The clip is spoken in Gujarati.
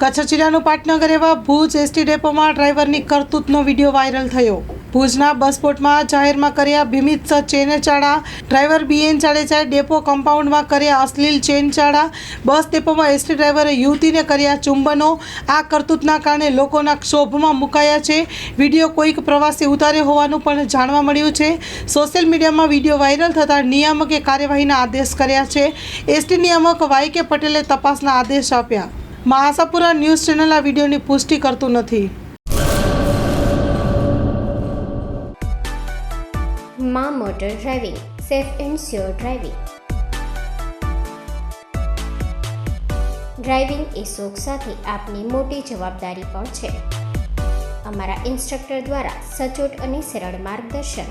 કચ્છ જિલ્લાનું પાટનગર એવા ભુજ એસટી ડેપોમાં ડ્રાઈવરની કરતૂતનો વીડિયો વાયરલ થયો. ભુજના બસપોર્ટમાં જાહેરમાં કર્યા ભીમિત ચેનચાળા ડ્રાઈવર બીએન જાડેજાએ ડેપો કમ્પાઉન્ડમાં કર્યા અશ્લીલ ચેનચાળા બસ ડેપોમાં એસટી ડ્રાઈવરે યુવતીને કર્યા ચુંબનો. આ કરતૂતના કારણે લોકોના ક્ષોભમાં મુકાયા છે. વીડિયો કોઈક પ્રવાસી ઉતાર્યો હોવાનું પણ જાણવા મળ્યું છે. સોશિયલ મીડિયામાં વીડિયો વાયરલ થતાં નિયામકે કાર્યવાહીના આદેશ કર્યા છે. એસટી નિયામક વાય કે પટેલે તપાસના આદેશ આપ્યા. મા આશાપુરા ન્યૂઝ ચેનલ આ વિડીયોની પુષ્ટિ કરતું નથી. માં motor driving, safe and sure driving. Driving એ શોખ સાથે આપની મોટી જવાબદારી પણ છે. અમારા ઇન્સ્ટ્રક્ટર દ્વારા સચોટ અને સરળ માર્ગદર્શન.